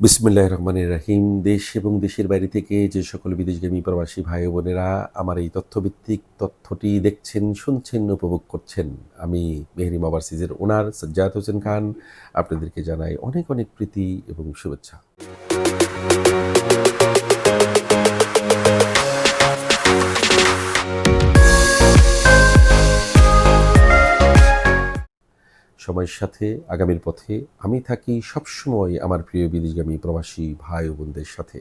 বিসমিল্লাহ রহমান রাহিম। দেশ এবং দেশের বাইরে থেকে যে সকল বিদেশগামী প্রবাসী ভাই বোনেরা আমার এই তথ্যভিত্তিক তথ্যটি দেখছেন, শুনছেন, উপভোগ করছেন। আমি মেহরিম ওভারসিজের ওনার সজ্জাদ হোসেন খান। আপনাদেরকে জানাই অনেক অনেক প্রীতি এবং শুভেচ্ছা। সময়ের সাথে আগামীর পথে আমি থাকি সবসময় আমার প্রিয় বিদেশগামী প্রবাসী ভাই ও বোনদের সাথে।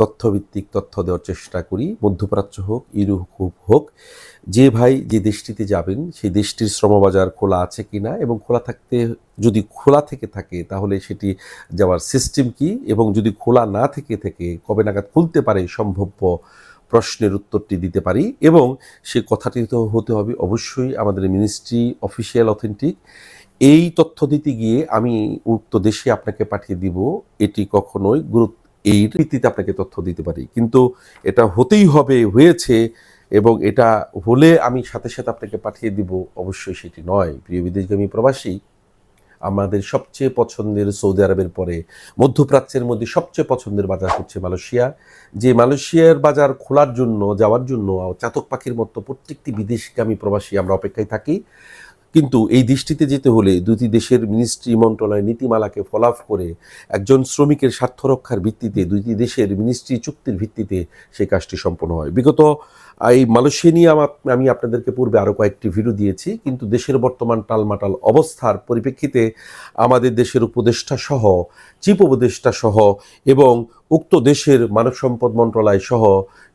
তথ্যভিত্তিক তথ্য দেওয়ার চেষ্টা করি, মধ্যপ্রাচ্য হোক, ইউরোপ হোক, যে ভাই যে দেশটিতে যাবেন, সেই দেশটির শ্রমবাজার খোলা আছে কি না এবং খোলা থাকতে, যদি খোলা থেকে থাকে, তাহলে সেটি যাওয়ার সিস্টেম কি এবং যদি খোলা না থেকে থেকে কবে নাগাদ খুলতে পারে সম্ভাব্য প্রশ্নের উত্তরটি দিতে পারি এবং সে কথাটি তো হতে হবে অবশ্যই আমাদের মিনিস্ট্রি অফিসিয়াল অথেন্টিক। এই তথ্য দিতে গিয়ে আমি উক্ত দেশে আপনাকে পাঠিয়ে দিব, এটি কখনোই গুরুত্ব, এই ভিত্তিতে আপনাকে তথ্য দিতে পারি। কিন্তু এটা হতেই হবে, হয়েছে এবং এটা হলে আমি সাথে সাথে আপনাকে পাঠিয়ে দিব, অবশ্যই সেটি নয়। প্রিয় বিদেশগামী প্রবাসী আমাদের সবচেয়ে পছন্দের সৌদি আরবের পরে মধ্যপ্রাচ্যের মধ্যে সবচেয়ে পছন্দের বাজার হচ্ছে মালয়েশিয়া। যে মালয়েশিয়ার বাজার খোলার জন্য, যাওয়ার জন্য চাতক পাখির মতো প্রত্যেকটি বিদেশগামী প্রবাসী আমরা অপেক্ষায় থাকি। কিন্তু এই দৃষ্টিতে যেতে হলে দুটি দেশের মিনিস্ট্রি মন্ত্রণালয় নীতিমালাকে ফলাফ করে একজন শ্রমিকের স্বার্থ রক্ষার ভিত্তিতে দুইটি দেশের মিনিস্ট্রি চুক্তির ভিত্তিতে সেই কাজটি সম্পন্ন হয়। বিগত এই মালয়েশিয়া নিয়ে আমা- আপনাদেরকে পূর্বে আরও কয়েকটি ভিডিও দিয়েছি, কিন্তু দেশের বর্তমান টালমাটাল অবস্থার পরিপ্রেক্ষিতে আমাদের দেশের উপদেষ্টা সহ চিফ উপদেষ্টা সহ এবং উক্ত দেশের মানব সম্পদ মন্ত্রণালয় সহ,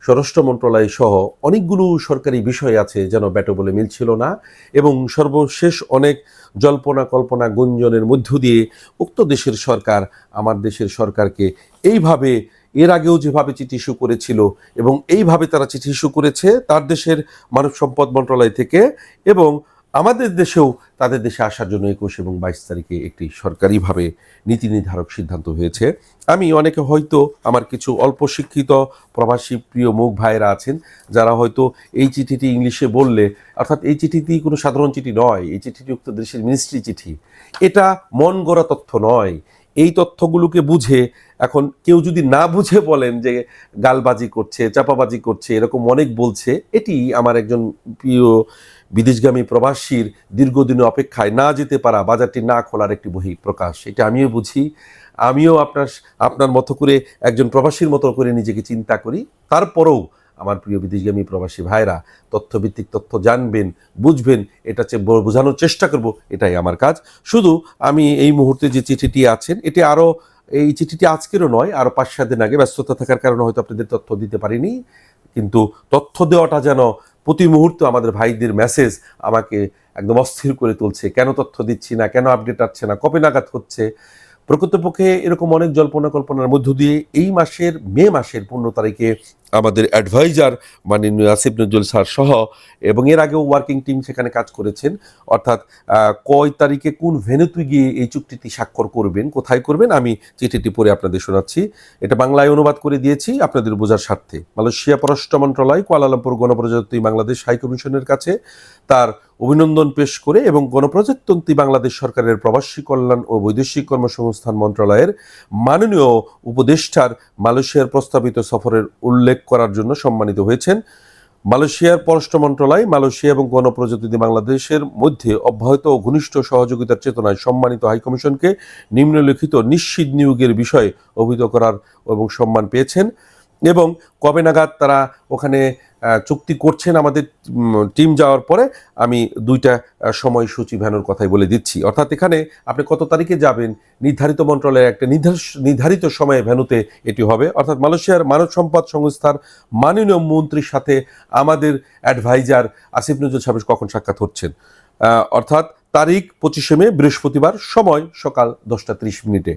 স্বরাষ্ট্র মন্ত্রণালয় সহ অনেকগুলো সরকারি বিষয় আছে যেন ব্যাটো বলে মিলছিল না এবং সর্বশেষ অনেক জল্পনা, কল্পনা, গুঞ্জনের মধ্য দিয়ে উক্ত দেশের সরকার, আমার দেশের সরকারকে এইভাবে এর আগেও যেভাবে চিঠি ইস্যু করেছিল এবং এইভাবে তারা চিঠি ইস্যু করেছে, তার দেশের মানব সম্পদ মন্ত্রণালয় থেকে এবং আমাদের দেশেও তাদের দেশে আসার জন্য একুশ এবং বাইশ তারিখে একটি সরকারিভাবে নীতি নির্ধারক সিদ্ধান্ত হয়েছে। আমি অনেকে হয়তো আমার কিছু অল্প শিক্ষিত প্রবাসী প্রিয় মুখ ভাইয়েরা আছেন, যারা হয়তো এই চিঠিটি ইংলিশে বললে, অর্থাৎ এই চিঠিটি কোনো সাধারণ চিঠি নয়, এই চিঠিটি উক্ত দেশের মিনিস্ট্রি চিঠি। এটা মন গড়া তথ্য নয় এই তথ্যগুলোকে বুঝে এখন কেউ যদি না বুঝে বলেন যে গালবাজি করছে, চাপাবাজি করছে, এরকম অনেক বলছে, এটি আমার একজন প্রিয় বিদেশগামী প্রবাসীর দীর্ঘদিনের অপেক্ষায় না যেতে পারা, বাজারটি না খোলার একটি বহি প্রকাশ। এটা আমিও বুঝি। আমিও আপনার আপনার মতো করে একজন প্রবাসীর মতো করে নিজেকে চিন্তা করি। তারপরেও আমার প্রিয় বিদেশগামী প্রবাসী ভাইরা, তথ্যভিত্তিক তথ্য জানবেন, বুঝবেন, এটা বোঝানোর চেষ্টা করব, এটাই আমার কাজ। শুধু আমি এই মুহূর্তে যে চিঠিটি আছেন, এটি আরও, এই চিঠিটি আজকেরও নয়, আরও পাঁচ সাত দিন আগে ব্যস্ততা থাকার কারণে হয়তো আপনাদের তথ্য দিতে পারিনি, কিন্তু তথ্য দেওয়াটা যেন প্রতি মুহূর্তে আমাদের ভাইদের মেসেজ আমাকে একদম অস্থির করে তুলছে। কেন তথ্য দিচ্ছি না, কেন আপডেট আসছে না, কবে নাগাদ হচ্ছে? প্রকৃতপক্ষে এরকম অনেক জল্পনা কল্পনার মধ্য দিয়ে এই মাসের, মে মাসের পনেরো তারিখে আমাদের অ্যাডভাইজার মাননীয় আসিফ নজরুল স্যার সহ এবং এর আগেও ওয়ার্কিং টিম সেখানে কাজ করেছেন। অর্থাৎ কয় তারিখে কোন ভেনুতে গিয়ে এই চুক্তিটি স্বাক্ষর করবেন, কোথায় করবেন, আমি চিঠিটি পড়ে আপনাদের শোনাচ্ছি। এটা বাংলায় অনুবাদ করে দিয়েছি আপনাদের বোঝার স্বার্থে। মালয়েশিয়া পররাষ্ট্র মন্ত্রণালয়, কুয়ালালামপুর গণপ্রজাতন্ত্রী বাংলাদেশ হাই কমিশনের কাছে তার অভিনন্দন পেশ করে এবং গণপ্রজাতন্ত্রী বাংলাদেশ সরকারের প্রবাসী কল্যাণ ও বৈদেশিক কর্মসংস্থান মন্ত্রণালয়ের মাননীয় উপদেষ্টার মালয়েশিয়ার প্রস্তাবিত সফরের উল্লেখ করার জন্য সম্মানিত হয়েছেন। মালয়েশিয়ার পররাষ্ট্র মন্ত্রণালয়, মালয়েশিয়া এবং গণপ্রজাতন্ত্রী বাংলাদেশের মধ্যে অব্যাহত ও ঘনিষ্ঠ সহযোগিতার চেতনায় সম্মানিত হাইকমিশনকে নিম্নলিখিত নিশ্চিত নিয়োগের বিষয়ে অভিহিত করার এবং সম্মান পেয়েছেন। এবং কবে নাগাদ তারা ওখানে চুক্তি করছেন আমাদের টিম যাওয়ার পরে আমি দুইটা সময়সূচি ভ্যানোর কথাই বলে দিচ্ছি। অর্থাৎ এখানে আপনি কত তারিখে যাবেন, নির্ধারিত মন্ত্রণালয়ের একটা নির্ধার- নির্ধারিত সময়ে ভ্যানুতে এটি হবে। অর্থাৎ মালয়েশিয়ার মানব সম্পদ সংস্থার মাননীয় মন্ত্রীর সাথে আমাদের অ্যাডভাইজার আসিফ নজরুল সাহেব কখন সাক্ষাৎ হচ্ছেন? অর্থাৎ তারিখ পঁচিশে মে, বৃহস্পতিবার, সময় সকাল দশটা ত্রিশ মিনিটে।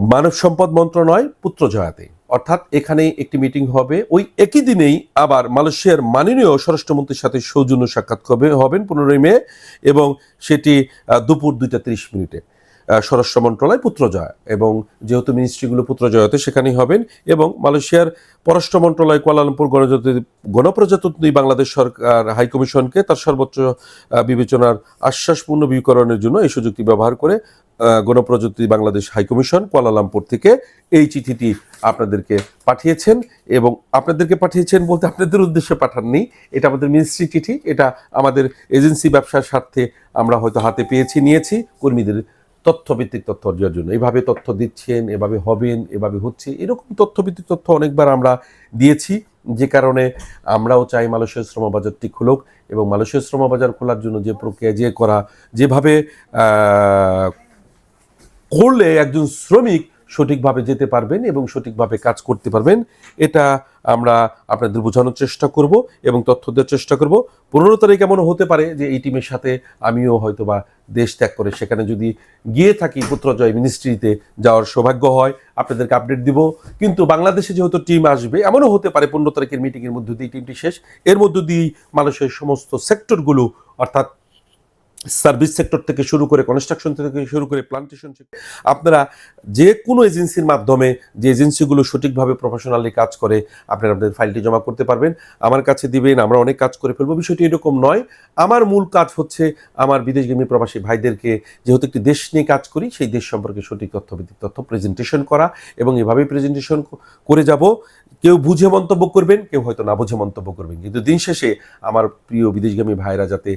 মানব সম্পদ মন্ত্রণালয় পুত্রজয়াতে অর্থাৎ এখানে একটি মিটিং হবে। ওই একই দিনেই আবার মালয়েশিয়ার মাননীয় স্বরাষ্ট্রমন্ত্রীর সাথে সৌজন্য সাক্ষাৎ হবে হবেন পনেরোই মে এবং সেটি দুপুর দুইটা তিরিশ মিনিটে। স্বরাষ্ট্র মন্ত্রণালয় পুত্রজয়া। এবং যেহেতু মিনিস্ট্রিগুলো পুত্রজয়াতে সেখানেই হবেন এবং মালয়েশিয়ার পররাষ্ট্র মন্ত্রণালয় কুয়ালালামপুর গণজাতি গণপ্রজাতন্ত্রী বাংলাদেশ সরকার হাইকমিশনকে তার সর্বোচ্চ বিবেচনার আশ্বাসপূর্ণ বিকরণের জন্য এই সুযোগটি ব্যবহার করে গণপ্রযুক্তি বাংলাদেশ হাইকমিশন কুয়ালালামপুর থেকে এই চিঠিটি আপনাদেরকে পাঠিয়েছেন এবং আপনাদেরকে পাঠিয়েছেন বলতে আপনাদের উদ্দেশ্যে পাঠাননি। এটা আমাদের মিনিস্ট্রি চিঠি, এটা আমাদের এজেন্সি ব্যবসার স্বার্থে আমরা হয়তো হাতে পেয়েছি, নিয়েছি। কর্মীদের তথ্যভিত্তিক তথ্য অর্জনের জন্য। এভাবে তথ্য দিচ্ছেন, এভাবে হবেন, এভাবে হচ্ছে, এরকম তথ্যভিত্তিক তথ্য অনেকবার আমরা দিয়েছি, যে কারণে আমরাও চাই মালয়েশীয় শ্রমবাজারটি খুলুক এবং মালয়েশীয় শ্রমবাজার খোলার জন্য যে প্রক্রিয়া, যে করা, যেভাবে করলে একজন শ্রমিক সঠিকভাবে যেতে পারবেন এবং সঠিকভাবে কাজ করতে পারবেন, এটা আমরা আপনাদের বোঝানোর চেষ্টা করব এবং তথ্য দেওয়ার চেষ্টা করব। পনেরো তারিখ এমন হতে পারে যে এই টিমের সাথে আমিও হয়তো বা দেশ ত্যাগ করে সেখানে যদি গিয়ে থাকি পুত্রজয় মিনিস্ট্রিতে যাওয়ার সৌভাগ্য হয়, আপনাদেরকে আপডেট দিব। কিন্তু বাংলাদেশে যেহেতু টিম আসবে, এমনও হতে পারে পনেরো তারিখের মিটিংয়ের মধ্য দিয়ে টিমটি শেষ। এর মধ্য দিয়েই মানুষের সমস্ত সেক্টরগুলো অর্থাৎ সার্ভিস সেক্টর থেকে শুরু করে কনস্ট্রাকশন থেকে শুরু করে প্লান্টেশন আপনারা যে কোনো এজেন্সির মাধ্যমে যে এজেন্সিগুলো সঠিকভাবে প্রফেশনালি কাজ করে, আপনারা আপনাদের ফাইলটি জমা করতে পারবেন। আমার কাছে দিবেন, আমরা অনেক কাজ করে ফেলব। বিষয়টি এরকম নয়, আমার মূল কাজ হচ্ছে আমার বিদেশগামী প্রবাসী ভাইদেরকে যেহেতু একটি দেশ নিয়ে কাজ করি, সেই দেশ সম্পর্কে সঠিক তথ্যভিত্তিক তথ্য প্রেজেন্টেশন করা এবং এভাবেই প্রেজেন্টেশন করে যাব। কেউ বুঝে মন্তব্য করবেন, কেউ হয়তো না বুঝে মন্তব্য করবেন। কিন্তু দিন শেষে আমার প্রিয় বিদেশগামী ভাইরা যাতে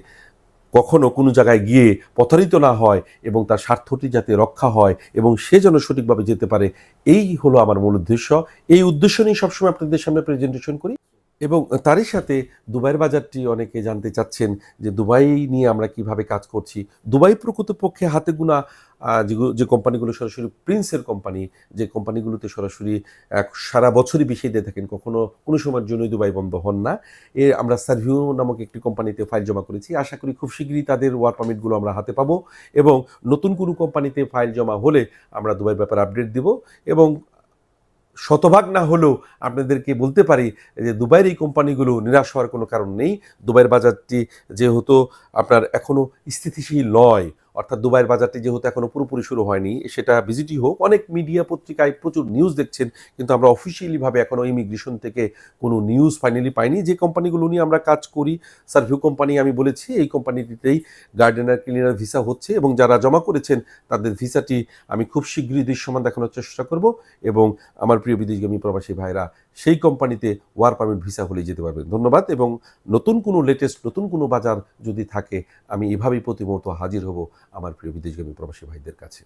কখনো কোনো জায়গায় গিয়ে প্রতারিত না হয় এবং তার স্বার্থটি যাতে রক্ষা হয় এবং সে যেন সঠিকভাবে যেতে পারে, এই হলো আমার মূল উদ্দেশ্য। এই উদ্দেশ্য নিয়ে সবসময় আপনাদের সামনে প্রেজেন্টেশন করি। এবং তারই সাথে দুবাইয়ের বাজারটি অনেকে জানতে চাচ্ছেন যে দুবাই নিয়ে আমরা কীভাবে কাজ করছি। দুবাই প্রকৃতপক্ষে হাতে গোনা যে কোম্পানিগুলো সরাসরি প্রিন্সের কোম্পানি, যে কোম্পানিগুলোতে সরাসরি সারা বছরই বেশি দিয়ে থাকেন, কখনো কোনো সময়ের জন্যই দুবাই বন্ধ হন না। এ আমরা সার্ভিউ নামক একটি কোম্পানিতে ফাইল জমা করেছি। আশা করি খুব শীঘ্রই তাদের ওয়ার্ক পারমিটগুলো আমরা হাতে পাবো এবং নতুন কোনো কোম্পানিতে ফাইল জমা হলে আমরা দুবাইয়ের ব্যাপারে আপডেট দিব এবং শতভাগ না হলেও আপনাদেরকে বলতে পারি যে দুবাইয়ের এই কোম্পানিগুলো নিরাশ হওয়ার কোনো কারণ নেই। দুবাইয়ের বাজারটি যেহেতু আপনার এখনও স্থিতিশীল নয় অর্থাৎ দুবাইয়ের বাজারটি যেহেতু এখনও পুরোপুরি শুরু হয়নি, সেটা ভিজিটই হোক। অনেক মিডিয়া পত্রিকায় প্রচুর নিউজ দেখছেন, কিন্তু আমরা অফিসিয়ালিভাবে এখনও ইমিগ্রেশন থেকে কোনো নিউজ ফাইনালি পাইনি। যে কোম্পানিগুলো নিয়ে আমরা কাজ করি সার্ভিউ কোম্পানি আমি বলেছি, এই কোম্পানিটিতেই গার্ডেনার ক্লিনার ভিসা হচ্ছে এবং যারা জমা করেছেন, তাদের ভিসাটি আমি খুব শীঘ্রই দৃশ্যমান দেখানোর চেষ্টা করব এবং আমার প্রিয় বিদেশগামী প্রবাসী ভাইরা সেই কোম্পানিতে ওয়ার পারমিট ভিসা হলে যেতে পারবেন। ধন্যবাদ এবং নতুন কোনো লেটেস্ট নতুন কোনো বাজার যদি থাকে, আমি এভাবেই প্রতি হাজির হব। আমার প্রিয় বিদেশগামী প্রবাসী ভাইদের কাছে।